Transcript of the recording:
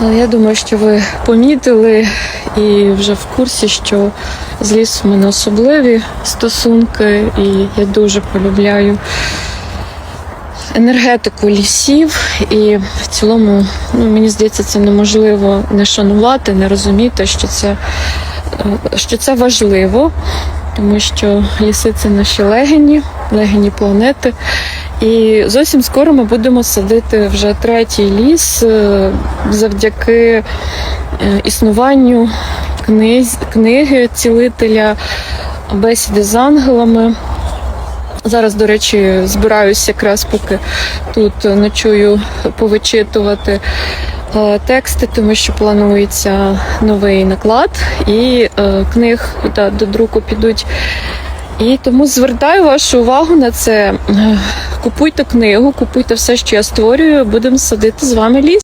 Але Я думаю, що ви помітили і вже в курсі, що з лісом у мене особливі стосунки, і я дуже полюбляю енергетику лісів. І в цілому, ну, мені здається, це неможливо не шанувати, не розуміти, що це, е, що це важливо, тому що ліси це наші легені, легені планети. І зовсім скоро ми будемо садити вже третій ліс е, завдяки е, існуванню книз, книги цілителя бесіди з ангелами. Зараз, до речі, збираюся якраз поки тут ночую повичитувати е, тексти, тому що планується новий наклад, і книг до друку підуть. І тому звертаю вашу увагу на це. Е, Купуйте книгу, купуйте все, що я створюю. Будемо садити з вами ліс.